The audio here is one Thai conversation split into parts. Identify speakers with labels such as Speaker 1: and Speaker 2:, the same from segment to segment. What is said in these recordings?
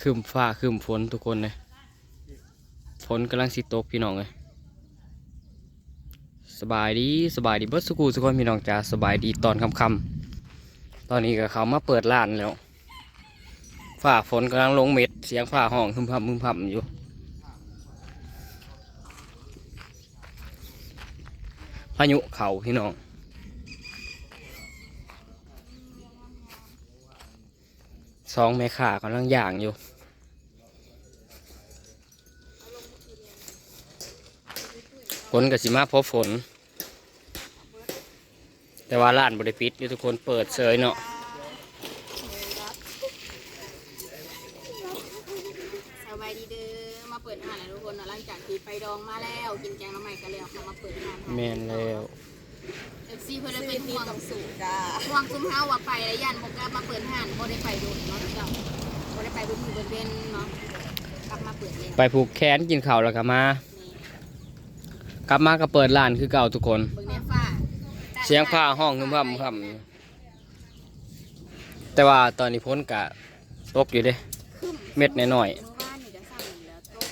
Speaker 1: คืมฟ้าคืมฝนทุกคนเลยฝนกำลังสิตกพี่น้องเลยสบายดีสบายดีเบิดสกูทุกคนพี่น้องจ้าสบายดีตอนค่ำๆตอนนี้ก็เขามาเปิดร้านแล้วฟ้าฝนกำลังลงเม็ดเสียงฟ้าห้องพึมพำพึมพำอยู่ พายุเขาพี่น้อง สองแม่ข่ากำลังย่างอยู่ฝนกับสิมาเพราะฝน แต่ว่าร้านบริปิดอยู่ทุกคนเปิดเสยเนาะ
Speaker 2: สบายดีเด้อมาเปิดอาหารแล้วทุกคนเนาะหลังจากที่ไปดองมาแล้ว กินแกงน้ำใหม่กันแล้วเรามาเปิดอาหาร
Speaker 1: แม่นแล้ว
Speaker 2: เอฟซีเพื่อนเลยเป็นห่วง
Speaker 3: ต้องสูจ้า
Speaker 2: ห่วงซุ้มเฮาว่าไปแล้วยันบอกกลับมาเปิดอาหารบ่ได้ไปโดนเนาะเจ้าบ่ได้ไปบุญมือเบิดเวนเนาะกลับมาเปิดเลย
Speaker 1: ไปผูกแขนกินข้าวแล้วก็มากลับมาก็เปิดร้านคือเก่าทุกคน
Speaker 2: เบิ่งในฟ้า
Speaker 1: เสียงผ้าห้องคึมพำคึมพำแต่ว่าตอนนี้พ้นกะตกอยู่เด้ เม็ดน้อย
Speaker 2: เมื่อวานนี่ก็สั่งแล้วตก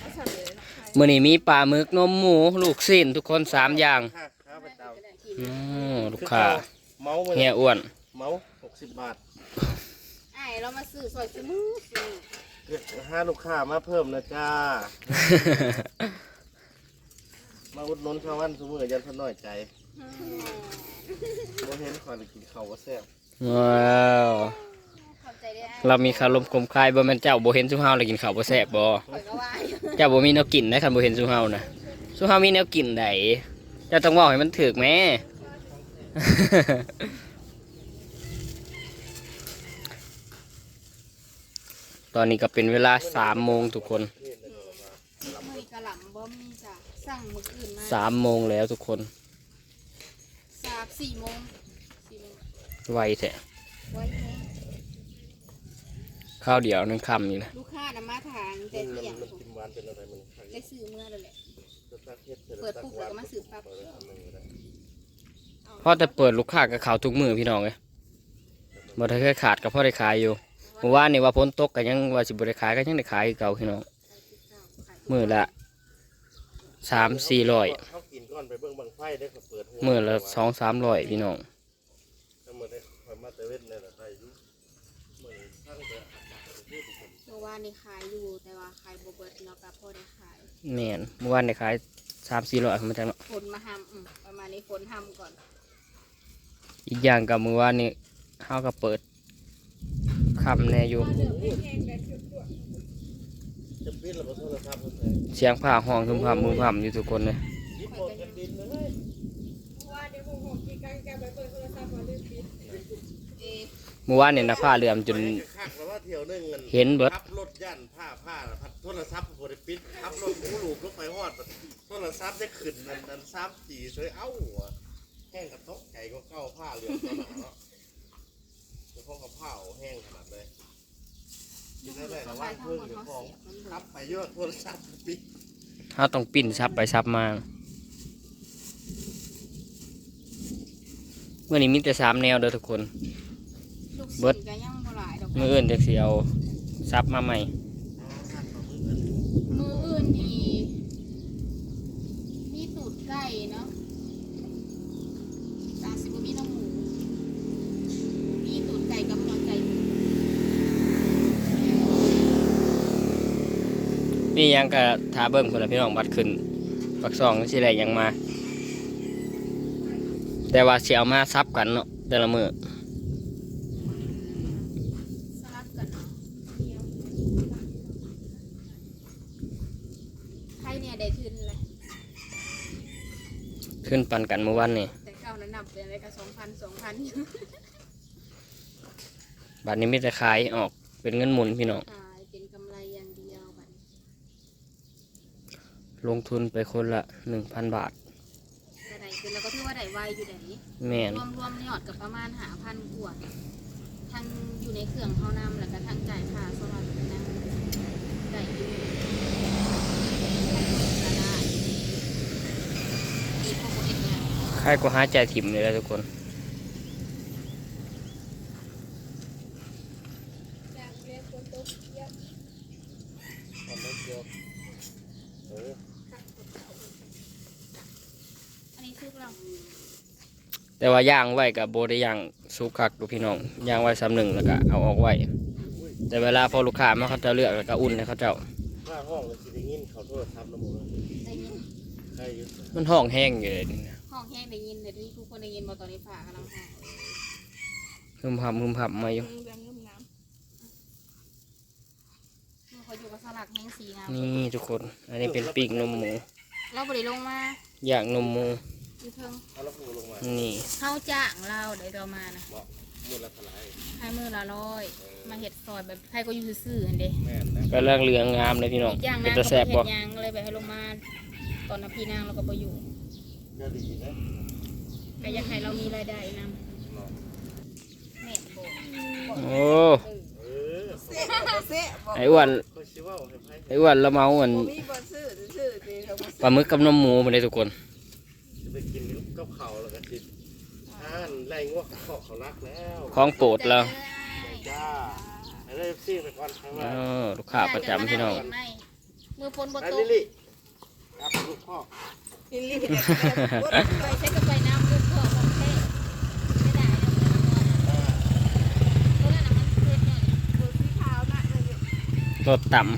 Speaker 3: เอาเฉลย
Speaker 1: มื่อนี้มีปลาหมึกนมหมู ลูกสิ้นทุกคนสามอย่าง
Speaker 4: ค่าข้าวประจ
Speaker 1: อืมลูกค้าำ
Speaker 4: เมาส์มา
Speaker 1: เฮียอ้วน
Speaker 4: เมาหกสิบบาท
Speaker 2: ไอ้เรามาซื้อซอยซื้อมือซื้อ
Speaker 4: เรียกห้าลูกค้ามาเพิ่มนะจ้า มาอุดหนุนชาวบ้านสมือยันพนน้อยใจบ่เห็นขอยเลยกินข้าวว่าแซ่บ
Speaker 1: ว้าว
Speaker 2: เข้าใจได้ไอ้
Speaker 1: เรามีคารมคมคายบ่แม่นเจ้าบ่เห็นซุเฮาเลยกินข้าวบ่แซ่บบ่
Speaker 2: ข่อยก็ว่าอยู่
Speaker 1: เจ้าบ่มีแนวกินนะคันบ่เห็นซุเฮานะซุเฮามีแนวกินไดเจ้าต้องเว้าให้มันถูกแหม่ ตอนนี้ก็เป็นเวลา3โมงทุกคน
Speaker 2: มื้อนี้กะหล่ำบ่มีจ้ะสั่งมื้อคืนมา
Speaker 1: 3โมงแล้วทุกคน
Speaker 2: สามสี่โมงสี่โมง
Speaker 1: ไวแท้
Speaker 2: ไว้แม่
Speaker 1: ข้าวเดียวนึงค่ำอยู่นะ
Speaker 2: ลูกค้านำมาทานแต่
Speaker 4: มัน
Speaker 2: เที่ยง
Speaker 4: มันกินหวานเป็นอะไรมัน
Speaker 2: ได้ซื้อเมื่อแล้วแหละ
Speaker 4: ตัก เปิ
Speaker 2: ดปุ๊บแล้วก็มาสืบปั๊บ
Speaker 4: เปิดอันหนึ่งก็ได้
Speaker 1: เพราะแต่เปิดลูกค้ากับเขาวทุกมือพี่น้องเลยบ่ได้เคยขาดกับพ่อได้ขายอยู่เมื่อวานนี่ว่าพ้นตกก็ยังว่าสิบได้ขายก็ยังได้ขายเก่าพี่น้องมือละสามสี่ร้อย
Speaker 4: เขากินก้อนไปเบิ่งบังไฟได้ขาเปิดหัว
Speaker 1: มือละสองสามร้อยพี่น้อง
Speaker 4: เตเว่นเนี่ยละได้อยู่มือทั้งแต่อากาศมันพูดถึง
Speaker 2: เมื่อวานนี่ขายอยู่แต่ว่าขายบ่เบิดเนาะก็พอได้ขาย
Speaker 1: แม่นเมื่อวานได้ขายสามสี่ร้อยมาจังเนาะ
Speaker 2: ฝนมาทำอืมประมาณนี้ฝนทำก่อน
Speaker 1: อีกอย่างกับมือวานนี่เฮาก็เปิดคำแน่อยู่
Speaker 4: จะปิดแล้วบ่โทรศัพท์มันใส่
Speaker 1: เสียงผ้าห้องคึมพำมึมพำอยู่ทุกคนเลย
Speaker 4: ยิบหมดกันดินเลย
Speaker 2: เอ๊ะ
Speaker 1: เมื่อวานเนี่ยนะผ้าเหลื่อมจน
Speaker 4: เห็น
Speaker 1: เบิด
Speaker 4: ขับรถย่านผ้าผ้าพัดโทรศัพท์บ่ได้ปิดขับรถหมูลูกลงไปฮอดบัดโทรศัพท์ได้ขึ้นนั่นนั่นซ้ำจีเฉยเอ้าหัวแห้งกระตกใจก็เข้าผ้าเหลืองตลังเนาะเฉพาะกับผ้าแห้งขนาดเลยกินได้เลยระว่างเพิ่งเดี๋ยวของขับไปเยอะโทรศัพท์ปิด
Speaker 1: เฮาต้องปิ้นซับไปซับมาเมื่อนี้มีแต่สามแนวเด้อทุกคน เบิ
Speaker 2: ศิ
Speaker 1: ด
Speaker 2: ษย์ก็ยังบ่หลายดอก
Speaker 1: เมื่ออื่นจะเสียวซับมาใหม่
Speaker 2: มืออื่นนี่มีตูดไก่เนาะสามสิบบ่มีน้องหมูมีตูดไก่กับหัวไก่
Speaker 1: นี่ยังกะทาเบิ้งคนละพี่น้องบัดขึ้นปักซองสิได้หยังมา แต่ว่าเสียวมาซับกันเนาะแต่ละมือ
Speaker 2: สลับกันเนาะใครเนี่ยได้ทุนเลย
Speaker 1: ขึ้นปันกันเมื่อวันนี่
Speaker 2: แต่เก้านั้นนับเป็นอะไรกับสองพันสองพัน
Speaker 1: บัดนี้มีแต่ขายออกเป็นเงินหมุนพี่น้อง
Speaker 2: ขายเป็นกำไรอย่างเดียวบัดนี้
Speaker 1: ลงทุนไปคนละหนึ่งพันบาท
Speaker 2: แต่ได้คือเราก็ถือว่าได้ไวอยู่ไหน
Speaker 1: แม่น
Speaker 2: รวมรวมๆยอดกับประมาณหาพันกว่าทั้งอยู่ในเครื่องเขานำแล้วก็ทั้งจ่ายค่าสมัครนะได้อยู่
Speaker 1: ให้กูหาใจถิ่มเลยแล้ทุกคนแต่ว่าย่างไว้กับโบได้ย่างสุกคักดูพี่น้องย่างไว้ซ้ำหนึ่งแล้วก็เอาออกไว้ แต่เวลาพอลูกค้ามาเขาจะเลือกแล้วก็อุ่นให้เขาเจ้า
Speaker 4: ห้องเลยสิได้ยินเขาโทรศัพท์นะหมู
Speaker 1: มันห้องแห้งอยู่เลย
Speaker 2: ห้องแห้งได้ยินเดี๋ยวนี้ทุกคนได้ยินบ่ตอนนี้ฝากำลังห้อง
Speaker 1: ฮึมพับฮึมพับมาอยู่
Speaker 3: เรื่องเรื่องน้
Speaker 2: เขาอยู่กับสลักแห้งสีงาม
Speaker 1: นี่ทุกคน อันนี้เป็นปีกนมหมู
Speaker 2: เราบ่ได้ลงมา
Speaker 1: ย่างนมหมู
Speaker 2: อยู่เทิง
Speaker 4: เอาละปูลงมา
Speaker 1: นี่
Speaker 2: เฮาจ้างเราได้เรามานะ
Speaker 4: มูลละเท่าไหร่
Speaker 2: ให้มือละร้อยมาเฮ็ดซอยแบบใครก็อยู่ซื่อๆหั่นเด้
Speaker 4: แม่นนะ
Speaker 1: ก็เรื่องเรืองงามเลยพี่น้อง
Speaker 2: อีกอย่าง
Speaker 1: เป็น
Speaker 2: นาง
Speaker 1: ตะ
Speaker 2: ก็
Speaker 1: แส
Speaker 2: บ่
Speaker 1: บ
Speaker 2: เฮ็
Speaker 1: บ่
Speaker 2: ดหยังเลยไปให้ลงมา ตอนนั้นพี่นางเราก็บ่อยู่
Speaker 4: ก็ดีนะ
Speaker 2: ก็อยากให้เรามีรายได้นำ
Speaker 4: เนาะ
Speaker 2: แม่นบ่
Speaker 1: โอ้
Speaker 4: เออำ
Speaker 3: เสียบ่เสียบอก
Speaker 1: ไอ้อ้วน
Speaker 4: ก็ชิว่าให้ไพ่
Speaker 1: ไอ้อ้วนละเมาเหมือน
Speaker 3: บ่มีบ่ซื้อซื้อๆนี่เขาบ่
Speaker 1: ปลาหมึกกับนมหมูมาเลยทุกคน
Speaker 4: จะไปกินกับเขาแล้วก็ติดอ่านไล่งวกเขาเขารักแล้ว
Speaker 1: ของโปรดเรา
Speaker 4: จ้าไอ้เล่ซีไปก่อนข้าง
Speaker 1: เอ
Speaker 4: ล่าง
Speaker 1: อลูกค้าประจำพี่น้อง
Speaker 2: มือฝนบ่
Speaker 4: ไอ้
Speaker 2: ต
Speaker 4: ลิ
Speaker 2: ก
Speaker 4: ลี่ครับลูกพ่อ
Speaker 3: กินลิ้นเนี่ยบ่ได้
Speaker 2: ไปใช้กับไปน้ำลูกพ่อของแท้ไม่ได้นะเพราะนั้นมันเผ็ดเนี่ย
Speaker 3: ดูสีขาวน่ะเลยอยู่
Speaker 1: รสต่ำ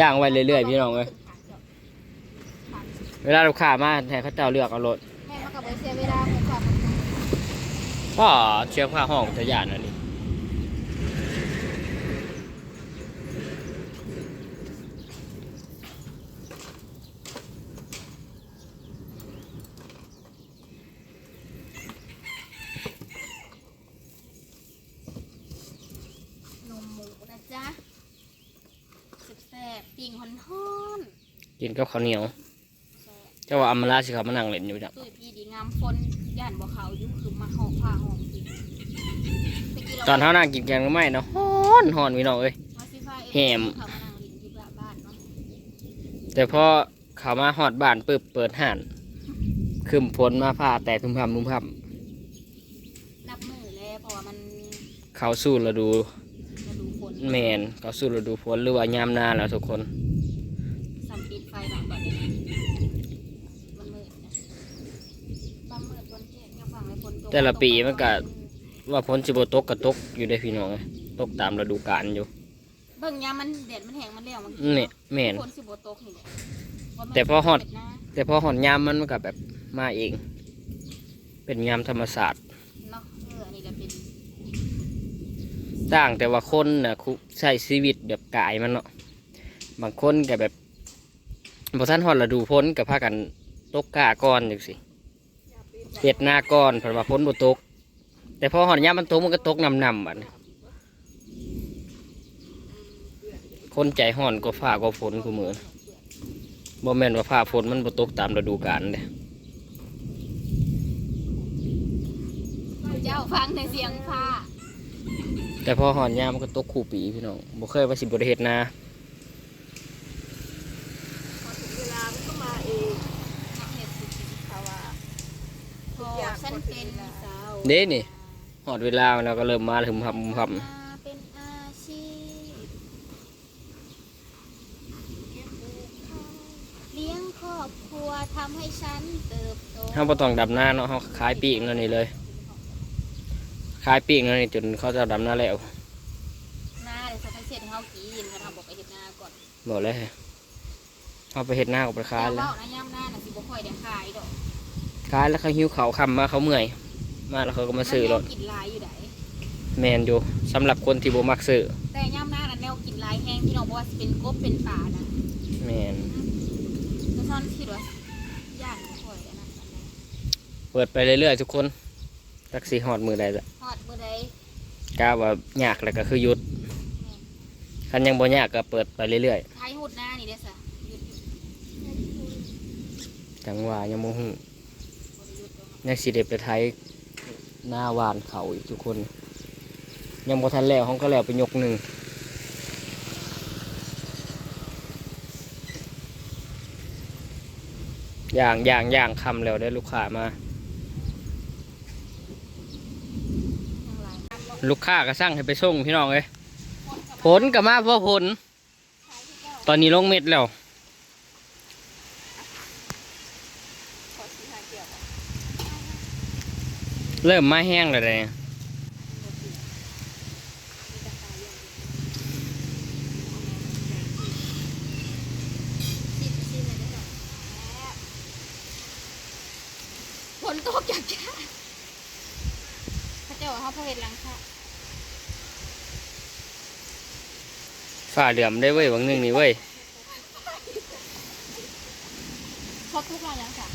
Speaker 1: ย่างไว้เรื่อยๆพี่น้องเลยเวลาลูกค้ามาแทนเขาเจ้าเลือกเอารถ
Speaker 2: แม่มากับไปเสียเวลาแม่กว่ามัน
Speaker 1: พ่อเชือกผ้าห้องจะย่านอันนี้
Speaker 2: นมหมูนะจ๊ะแซ่บๆปิ่งหอน
Speaker 1: กินกับข้าวเหนียว
Speaker 2: ๆแซ่บ
Speaker 1: เจ้าว่าอำมาลาสิเขามานั่งเล่นอยู่จ้ะ
Speaker 2: ตุ้ยพี่ดีงามฝนย่านบ่เขาอยู่คือมาหอกผ้าหองสิไปกิน
Speaker 1: ตอนเท่านั่งกินแกงก็ไม่เนาะฮ้อนฮ้อนพี่น้องเอ้ย
Speaker 2: มาสิฟ้าเอง
Speaker 1: แหม
Speaker 2: เขามานั่งลิ้นอยู่บ้านเนาะ
Speaker 1: แต่พอเขามาหอดบ้านปึ๊บเปิดห่านคืมฝนมาผ่าแต่ทุ่มพำทุ่มพ
Speaker 2: นับมือแล้วเพราะว่ามันำ
Speaker 1: เขาสู้ฤดู
Speaker 2: ฤดูฝน
Speaker 1: แมนเขาสู้ฤดูฝนหรือว่ายามหนาแล้วทุกคน
Speaker 2: สัมปิดไฟหน่อยก่อนดิมันมืดนะบางมืดฝนแจ้งยังฟังเลยฝนตก
Speaker 1: แต่ละปีมันก็ว่าฝนสิบตกก็ตกอยู่ได้พี่น้องเอ้ยตกตามฤดูกาลอยู่
Speaker 2: เบิ่งยามมันแดดมันแห้งมันแล้วมัน
Speaker 1: นี่แมน
Speaker 2: ฝนสิบ่ตกนี่แหละว่ามัน
Speaker 1: แต่พอฮอด
Speaker 2: เป็นหน้า
Speaker 1: แต่พอหอนยามมันก็แบบมาเอง เป็นยามธรรมศาสตร์
Speaker 2: เนาะเอออันนี้ก็เป็น
Speaker 1: ต่างแต่ว่าคนน่ะคุใช้ชีวิตแบบกายมันเนาะบางคนก็แบบพอท่านหอดฤดูพ้นกับพากันตกกาก้อนอย่างสิ เห็ดหน้าก้อนเพราะว่าพ้นบ่ตก แต่พอหอดยามมันตกมันก็ตกนำนำบัดนี้คนใจห่อนก็ฟ้าก็ฝนกูมือบ่แม่นว่าฟ้าฝนมันบ่ตกตามฤดูกาลเด้
Speaker 2: เจ้าฟังในเสียงฟ้า
Speaker 1: แต่พอหอนยามมันก็ตกคู่ปีพี่น้องบ่เคยว่าสิบ่ได้เฮ็ดนา
Speaker 3: พอถึงเวลามันก็มาเอง
Speaker 2: เฮ็ดสิ
Speaker 3: เขาว่า
Speaker 2: พอฉันเป็นสาว
Speaker 1: เด้นี่หอดเวลาแล้วก็เริ่มมาถึงพับพับ
Speaker 2: มาเป็นอาชีพเลี้ยงครอบครัวทำให้ฉันเติบโต
Speaker 1: เฮาบ่ต้องดำนาเนาะเฮาขายปีกนั่นนี่เลย ขายปีกนั่นนี่จนเขาจะดำนาแล้ว
Speaker 2: หน้าเดี๋ยวสักเสร็จเขากินกันทำบอกไปเห็ดหน้าก่อน
Speaker 1: บอกเลยเฮาไปเฮ็ดนาก็ไปขาย
Speaker 2: แต่
Speaker 1: แล้ว
Speaker 2: ว่านะย่ำหน้าน่ะสิบ่ค่อยได้ขายดอก
Speaker 1: ขายแล้วเขาหิวเขาวคำมาเขาเมื่อย มาแล้วเขาก็มาซื้อรถ
Speaker 2: นแนวกินหลายอยู่ไหน
Speaker 1: แมนอยู่สำหรับคนที่บ่มักซื้อ
Speaker 2: แต่ย่ำหน้าน่ะแนวกินหลายแห้งพี่น้องบอกว่าสิเป็นกบเป็นป่านะ
Speaker 1: แมน
Speaker 2: แล้วซ่อนคิดว่าย่านบ่ค่อยอันนั้นปานใด
Speaker 1: เปิดไปเรื่อยๆทุกคนจักสิฮอดมือใดละ
Speaker 2: ฮอดมื้อใด
Speaker 1: กล้าว่ายากแล้วก็คือหยุดคันยังบ่ยากก็เปิดไปเรื่อย
Speaker 2: ขายหูดหน้านี่เด้อซะหยุดอยู่
Speaker 1: ๆจังว่ายังบ่ฮู้
Speaker 2: บ่ได้หยุดดอก
Speaker 1: ยังสิได้ไปไทย หน้าวานเขาอีกทุกคน ยังบ่ทันแล้วห้องก็แล้วไปยกหนึ่งอย่างอย่างอย่างคำแล้วได้ลูกค้ามา
Speaker 2: ลู
Speaker 1: กค้าก็สั่งให้ไปส่งพี่น้องเลย
Speaker 2: คนกับ
Speaker 1: มาเพราะผล ตอนนี้ลงเม็ดแล้ว
Speaker 3: เกี่ยว
Speaker 1: เริ่มมาแห้งเลยเลย
Speaker 2: ชิมชิมเลยได้หรอฝนตกจากจ้าพระเจ้าเขาพระเวทหลังค่ะ
Speaker 1: ฝ่าเหลื่อมได้เว้ยวังหนึ่งนี่เว้ย
Speaker 2: ครบทุกอย่างยังค่ะ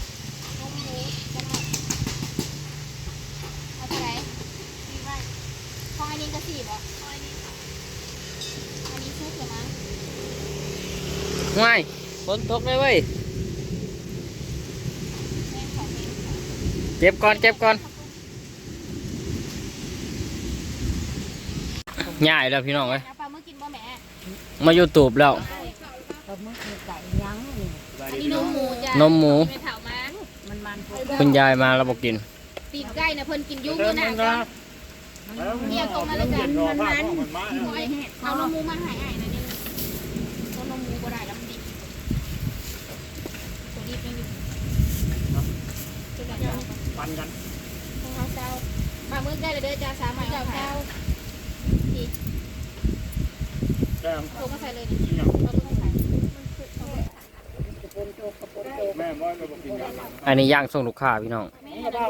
Speaker 2: นมหมูจังหวัดเอาเท่าไหร่สี่ใบ ของอันนี้ก็สี่บ่ของอันนี้ค่ะอันนี้ซุปเหรอมั้ง
Speaker 1: ง่ายฝนตกได้เว้ย
Speaker 2: แม่งของเองค่ะ
Speaker 1: เก็บก่อน เก็บก่อนง่ายแล้วพี่น้องเอ้ย
Speaker 2: เอาปลาเมื่อกินบ่แม่
Speaker 1: มายูทูบแล้ว
Speaker 3: ปลาหมึกไก่ยั้งนี่
Speaker 2: อันนี้นมหมูจ้ะ
Speaker 1: นมหมู
Speaker 2: ไม่เถามา
Speaker 3: มันมันพว
Speaker 1: คุณยายมาแล้วบอกกิน
Speaker 2: ตีนไก่นะเพิ่นกินยุ่งด้วยนะก่อน เนี่ยตรงมาเลยจ้ะมันมันหอยเอานมหมูมาใหายไอ้นะนี่เอานมหมูบ่ได้แล้วมันดิบตัวดิบยังอยู่ตัวดับยาว
Speaker 5: ปันกัน
Speaker 2: ของเขาเจ้าปลาเมื่อได้เลยเด้อจ้าสามหมายเจ้าเจ้าพี่
Speaker 5: แก้ม
Speaker 2: โทรมาใส่เลยนี่เราต้องใส่
Speaker 5: แม่ว่าเราบอกกินยาหลัง
Speaker 1: อันนี้ย่างส่งลูกค้าพี่น้อง
Speaker 2: แม่
Speaker 5: ถ้าบ้า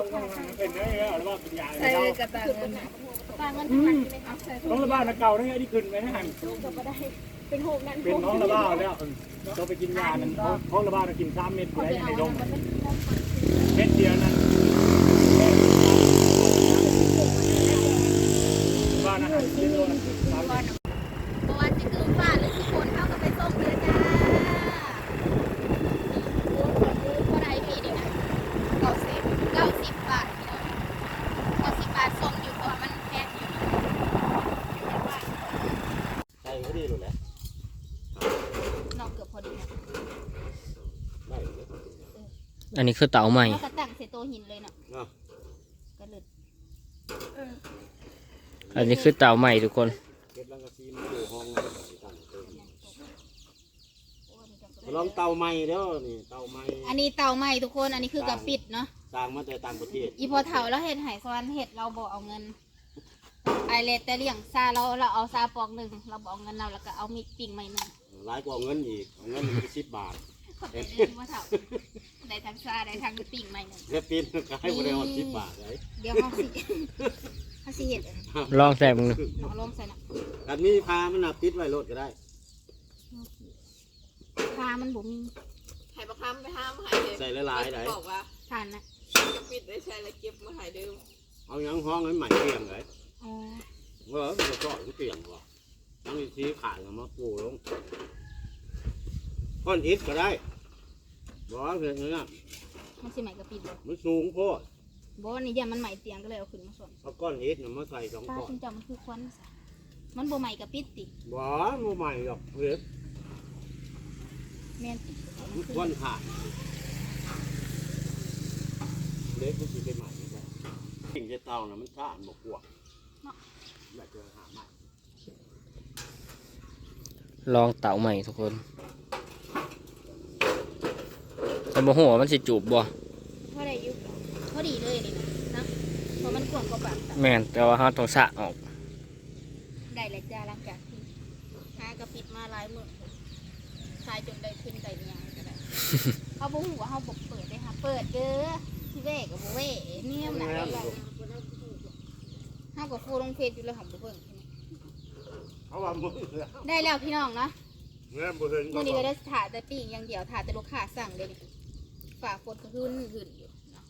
Speaker 5: เป็นเนื้อแล้วว่ากินยา
Speaker 3: ใส่
Speaker 5: เรา
Speaker 3: กระตัง
Speaker 2: ปลาเงิ นพันเลยเอาใส่
Speaker 5: ต้องระบาดนะเก่านี่ที่ขึ้นไปให้หัน
Speaker 2: ตู้ก็บ่ได้เป็นหกนั่น
Speaker 5: เป็นท้องระบาดแล้วเราไปกินยานั้นท้องระบาดกินสามเม็ด
Speaker 2: เขา
Speaker 5: ได้
Speaker 2: จะ
Speaker 5: ใน
Speaker 2: เอา
Speaker 5: ดง
Speaker 2: มันเป็นหก
Speaker 5: เม็ดเดียวนั้นบ้านอาหารเยอะนะสามเม็ด
Speaker 2: เพราะว่าจะคือฟ้าหรือสิคนเขาก็ไปส่งเดือนจ้าเท่าไรพี่นี่นะเก้าสิบเก้าสิบบาทพี่น้องเก้าสิบบาทส่งอยู่เพราะว่ามันแพงอยู่
Speaker 4: ใช่ก็ดีเลยแหละ
Speaker 2: นอกเกือบพอดีนะ
Speaker 4: ได้เลย
Speaker 1: อันนี้คือเต๋าใหม่
Speaker 2: แล้วก็ตั้งเสโตหินเลยเนาะ
Speaker 4: เนาะ
Speaker 2: กระเลิด
Speaker 1: อันนี้คือเต๋าใหม่ทุกคน
Speaker 4: เก็บลังกะซีมาอยู่ห้องตั้งเติม
Speaker 2: โอ้นี่ก็
Speaker 4: ลองเตาใหม่เด้อนี่เตาใหม่
Speaker 2: อันนี้เตาใหม่ทุกคน อันนี้คือกระปิดเนาะ
Speaker 4: สร้างมาแต่ต่างประเทศ
Speaker 2: อีพอเถาแล้วเห็ดไหสวรรค์เห็ดเราบอกเอาเงินไอเลตแต่เลี้ยงซาเราเราเอาซาปอกหนึ่งเราบอกเอาเงินเราแล้วก็เอามีดปิ่งใหม่หนึ่ง
Speaker 4: หลายกว่าเงินอีกเอาเงินไปสิบบาท
Speaker 2: ขอบใจเด้อพ่อเถา ได้ทั้งซาได้ทั้งปิ่งใหม่หนึ่ง
Speaker 4: แล้วปีนก็ให้บริวารสิบบาทเลย
Speaker 2: เดี๋ยวเขาสิเขาสิเห็ด
Speaker 1: ลองใส่มึงดู
Speaker 2: หนอลงใส่น่ะ
Speaker 4: อันนี้พามันน่ะปิดไว้รถก็ได้
Speaker 2: พามันบ่มี
Speaker 3: ไข่ปลาคำไปห้ามหายเลย
Speaker 4: ใส่หลายๆได้
Speaker 3: บอกว่า
Speaker 2: ทานนะ
Speaker 3: จะปิดได้ใช่แล้วเก็บมาหายเดิม
Speaker 4: เอาหยังห้องให้ใหม่เตียงเลย
Speaker 2: อ๋อ
Speaker 4: ว่ามันจะเจาะเตียงว่ะตั้งอีกทีขาดมาปูลงก้อนอิฐก็ได้ บอกว่าเพียงนี้นะ
Speaker 2: มันสิใหม่กระปิดบ่
Speaker 4: มันสูงโพด
Speaker 2: บ่นี่อย่ามันใหม่เตียงก็เลยเอาขึ้นมาส่วน
Speaker 4: เอาก้อนอิฐน่ะมาใส่สอง
Speaker 2: ป้า
Speaker 4: ก้อน
Speaker 2: คุณจำมันคือควันซะมันบ่ใหม่กระปิดติ
Speaker 4: บ่มาใหม่หรอกเล็บ
Speaker 2: แม่นติ
Speaker 4: มันควันขาดเล็บมันสิไปใหม่ได้สิ่งจะเตาน่ะมันขาดบกกวกอยากจะหาใหม่
Speaker 1: ลองเต๋าใหม่ทุกคน แต่บ่หัวามันสิจูบบ่
Speaker 2: พอได้อยู่พอดีเลยนี่นะนะเพราะมันกวางกว่าปาก
Speaker 1: แม่นแต่ว่าเราต้องสะออก
Speaker 2: ได้แล้วจ้าหลังจากที่หากระปิดมาหลายมื้อทายจนได้ขึ้นได้อิหยังก็ได้เขาบ่ฮู้ว่าเฮาบ่เปิดได้ค่ะเปิดเด้อที่เว้ก็บ่เว้เนี่ยมันน่ะได้เฮาก็โฟลงเฟซอยู่แล้วหันบ่เบิ่ง
Speaker 4: เขาว่ามึง
Speaker 2: ได้แล้วพี่น้องเนาะ
Speaker 4: เงี้ยบ่เห็น
Speaker 2: มื้อนี้ก็ได้ถ่าแต่ปิ้งอย่างเดียวถ่าแต่ลูกค้าสั่งเด้นี่ ฝากฝนก็ขึ้นขึ้นอยู่เนาะ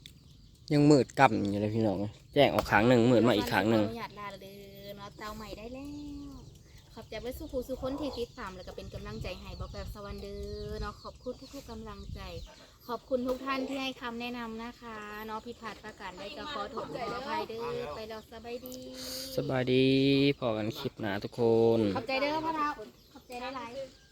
Speaker 1: ยังมืดกั่อยู่เลยพี่น้องแจ้งออกครั้งหนึ่งมืดมาอีกครั้งหนึ่ง
Speaker 2: ขออนุญาตลาเลยเนาะเตาใหม่ได้แล้วขอบใจไว้สุขูสุคนที่ติดตามแล้วก็เป็นกำลังใจให้บอกแบบสวรรค์เด้อเนาะขอบคุณทุกๆกำลังใจ ขอบคุณทุกท่านที่ให้คำแนะนำนะคะเนาะผิดพลาดประการใดก็ขอโทษขออภัยเด้อไปแล้วสบายดี
Speaker 1: สบายดีพอกันคลิปหนาทุกคน
Speaker 2: ขอบใจเด้อพ่อเท้าขอบใจหลายๆ